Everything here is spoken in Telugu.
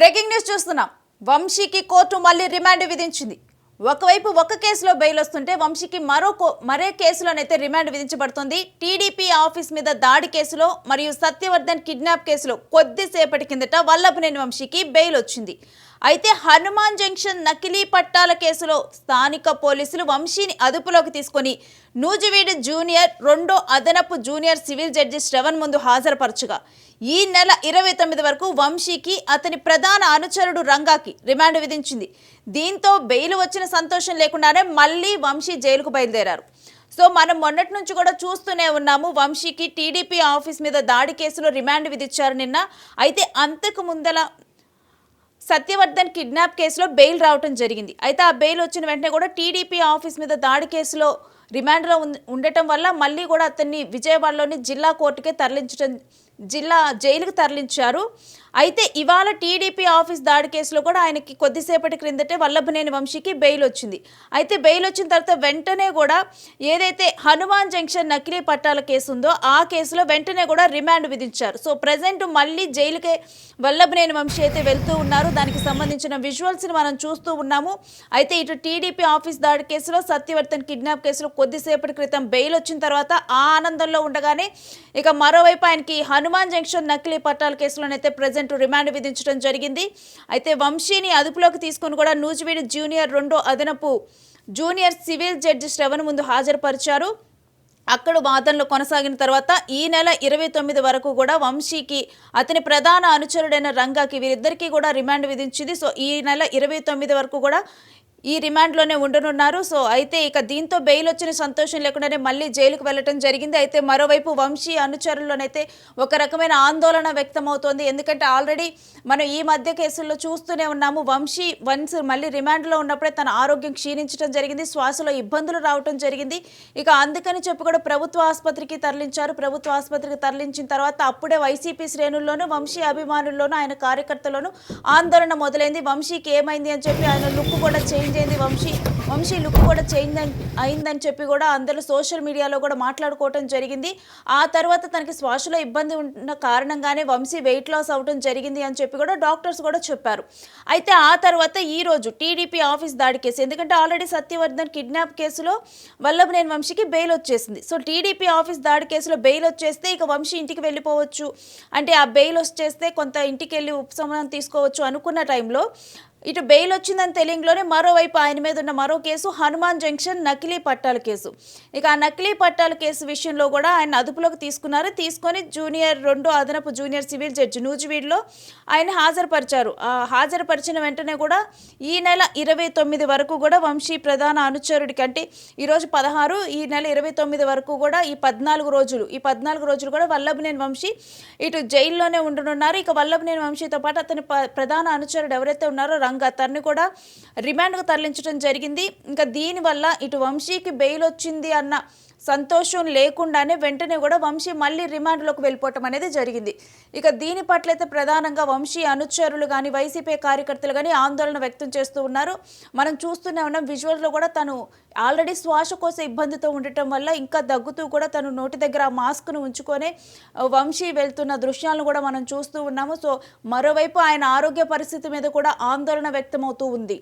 బ్రేకింగ్ న్యూస్ చూస్తున్నాం. వంశీకి కోర్టు మళ్ళీ రిమాండ్ విధించింది. ఒకవైపు ఒక కేసులో బెయిల్ వస్తుంటే వంశీకి మరో కో- మరే కేసులోనైతే రిమాండ్ విధించబడుతుంది. టీడీపీ ఆఫీస్ మీద దాడి కేసులో మరియు సత్యవర్ధన్ కిడ్నాప్ కేసులో కొద్దిసేపటి కిందట వల్లభనేని వంశీకి బెయిల్ వచ్చింది. అయితే హనుమాన్ జంక్షన్ నకిలీ పట్టాల కేసులో స్థానిక పోలీసులు వంశీని అదుపులోకి తీసుకొని నూజివీడు జూనియర్ రెండో అదనపు జూనియర్ సివిల్ జడ్జి శ్రవణ్ ముందు హాజరుపరచుగా. ఈ నెల ఇరవై తొమ్మిది వరకు వంశీకి అతని ప్రధాన అనుచరుడు రంగాకి రిమాండ్ విధించింది. దీంతో బెయిల్ వచ్చిన సంతోషం లేకుండానే మళ్ళీ వంశీ జైలుకు బయలుదేరారు. సో మనం మొన్నటి నుంచి కూడా చూస్తూనే ఉన్నాము వంశీకి టీడీపీ ఆఫీస్ మీద దాడి కేసులో రిమాండ్ విధించారు నిన్న. అయితే అంతకు ముందల సత్యవర్ధన్ కిడ్నాప్ కేసులో బెయిల్ రావటం జరిగింది. అయితే ఆ బెయిల్ వచ్చిన వెంటనే కూడా టీడీపీ ఆఫీస్ మీద దాడి కేసులో రిమాండ్లో ఉం- ఉండటం వల్ల మళ్ళీ కూడా అతన్ని విజయవాడలోని జిల్లా కోర్టుకే తరలించడం జిల్లా జైలుకు తరలించారు. అయితే ఇవాళ టీడీపీ ఆఫీస్ దాడి కేసులో కూడా ఆయనకి కొద్దిసేపటి క్రిందటే వల్లభనేని వంశీకి బెయిల్ వచ్చింది. అయితే బెయిల్ వచ్చిన తర్వాత వెంటనే కూడా ఏదైతే హనుమాన్ జంక్షన్ నకిలీ పట్టాల కేసు ఉందో ఆ కేసులో వెంటనే కూడా రిమాండ్ విధించారు. సో ప్రజెంట్ మళ్ళీ జైలుకే వల్లభనేని వంశీ అయితే వెళ్తూ ఉన్నారు. దానికి సంబంధించిన విజువల్స్ని మనం చూస్తూ ఉన్నాము. అయితే ఇటు టీడీపీ ఆఫీస్ దాడి కేసులో సత్యవర్ధన్ కిడ్నాప్ కేసులో కొద్దిసేపటి క్రితం బెయిల్ వచ్చిన తర్వాత ఆ ఆనందంలో ఉండగానే ఇక మరోవైపు ఆయనకి హనుమాన్ జంక్షన్ నకిలీ పట్టాల కేసులోనైతే ప్రజెంట్ రిమాండ్ విధించడం జరిగింది. అయితే వంశీని అదుపులోకి తీసుకుని కూడా నూజివీడు జూనియర్ రెండో అదనపు జూనియర్ సివిల్ జడ్జి శ్రవణ్ ముందు హాజరుపరిచారు. అక్కడ వాదనలు కొనసాగిన తర్వాత ఈ నెల ఇరవై తొమ్మిది వరకు కూడా వంశీకి అతని ప్రధాన అనుచరుడైన రంగాకి వీరిద్దరికీ కూడా రిమాండ్ విధించింది. సో ఈ నెల ఇరవై తొమ్మిది వరకు కూడా ఈ రిమాండ్లోనే ఉండనున్నారు. సో అయితే ఇక దీంతో బెయిల్ వచ్చిన సంతోషం లేకుండానే మళ్ళీ జైలుకు వెళ్ళటం జరిగింది. అయితే మరోవైపు వంశీ అనుచరుల్లోనైతే ఒక రకమైన ఆందోళన వ్యక్తమవుతోంది. ఎందుకంటే ఆల్రెడీ మనం ఈ మధ్య కేసుల్లో చూస్తూనే ఉన్నాము. వంశీ వన్స్ మళ్ళీ రిమాండ్లో ఉన్నప్పుడే తన ఆరోగ్యం క్షీణించడం జరిగింది. శ్వాసలో ఇబ్బందులు రావటం జరిగింది. ఇక అందుకని చెప్పి కూడా ప్రభుత్వ ఆసుపత్రికి తరలించారు. ప్రభుత్వ ఆసుపత్రికి తరలించిన తర్వాత అప్పుడే వైసీపీ శ్రేణుల్లోనూ వంశీ అభిమానుల్లోనూ ఆయన కార్యకర్తలోనూ ఆందోళన మొదలైంది. వంశీకి ఏమైంది అని చెప్పి ఆయన లుక్ కూడా చేంజ్ అయింది. వంశీ వంశీ లుక్ కూడా చేంజ్ అయిందని చెప్పి కూడా అందరూ సోషల్ మీడియాలో కూడా మాట్లాడుకోవటం జరిగింది. ఆ తర్వాత తనకి శ్వాసలో ఇబ్బంది ఉన్న కారణంగానే వంశీ వెయిట్ లాస్ అవ్వటం జరిగింది అని చెప్పి కూడా డాక్టర్స్ కూడా చెప్పారు. అయితే ఆ తర్వాత ఈ రోజు టీడీపీ ఆఫీస్ దాడి కేసు ఎందుకంటే ఆల్రెడీ సత్యవర్ధన్ కిడ్నాప్ కేసులో వల్లభనేని వంశీకి బెయిల్ వచ్చేసింది. సో టీడీపీ ఆఫీస్ దాడి కేసులో బెయిల్ వచ్చేస్తే ఇక వంశీ ఇంటికి వెళ్ళిపోవచ్చు. అంటే ఆ బెయిల్ వచ్చేస్తే కొంత ఇంటికి వెళ్ళి ఉపశమనం తీసుకోవచ్చు అనుకున్న టైంలో ఇటు బెయిల్ వచ్చిందని తెలియంలోనే మరోవైపు ఆయన మీద ఉన్న మరో కేసు హనుమాన్ జంక్షన్ నకిలీ పట్టాల కేసు. ఇక ఆ నకిలీ పట్టాల కేసు విషయంలో కూడా ఆయన అదుపులోకి తీసుకున్నారు. తీసుకొని జూనియర్ రెండో అదనపు జూనియర్ సివిల్ జడ్జి నూజివీడ్లో ఆయన హాజరుపరిచారు. ఆ హాజరుపరిచిన వెంటనే కూడా ఈ నెల ఇరవై తొమ్మిది వరకు కూడా వంశీ ప్రధాన అనుచరుడి కంటే ఈరోజు పదహారు ఈ నెల ఇరవై తొమ్మిది వరకు కూడా ఈ పద్నాలుగు రోజులు ఈ పద్నాలుగు రోజులు కూడా వల్లభనేని వంశీ ఇటు జైల్లోనే ఉండనున్నారు. ఇక వల్లభనేని వంశీతో పాటు అతని ప్రధాన అనుచరుడు ఎవరైతే ఉన్నారో రంగ అతన్ని కూడా రిమాండ్కు తరలించడం జరిగింది. ఇంకా దీనివల్ల ఇటు వంశీకి బెయిల్ వచ్చింది అన్న సంతోషం లేకుండానే వెంటనే కూడా వంశీ మళ్ళీ రిమాండ్లోకి వెళ్ళిపోవటం అనేది జరిగింది. ఇక దీని పట్ల అయితే ప్రధానంగా వంశీ అనుచరులు కానీ వైసీపీ కార్యకర్తలు కానీ ఆందోళన వ్యక్తం చేస్తూ ఉన్నారు. మనం చూస్తూనే ఉన్నాం విజువల్లో కూడా తను ఆల్రెడీ శ్వాసకోశ ఇబ్బందితో ఉండటం వల్ల ఇంకా దగ్గుతూ కూడా తను నోటి దగ్గర ఆ మాస్క్ను ఉంచుకొని వంశీ వెళ్తున్న దృశ్యాలను కూడా మనం చూస్తూ ఉన్నాము. సో మరోవైపు ఆయన ఆరోగ్య పరిస్థితి మీద కూడా ఆందోళన ఆందోళన వ్యక్తమవుతూ ఉంది.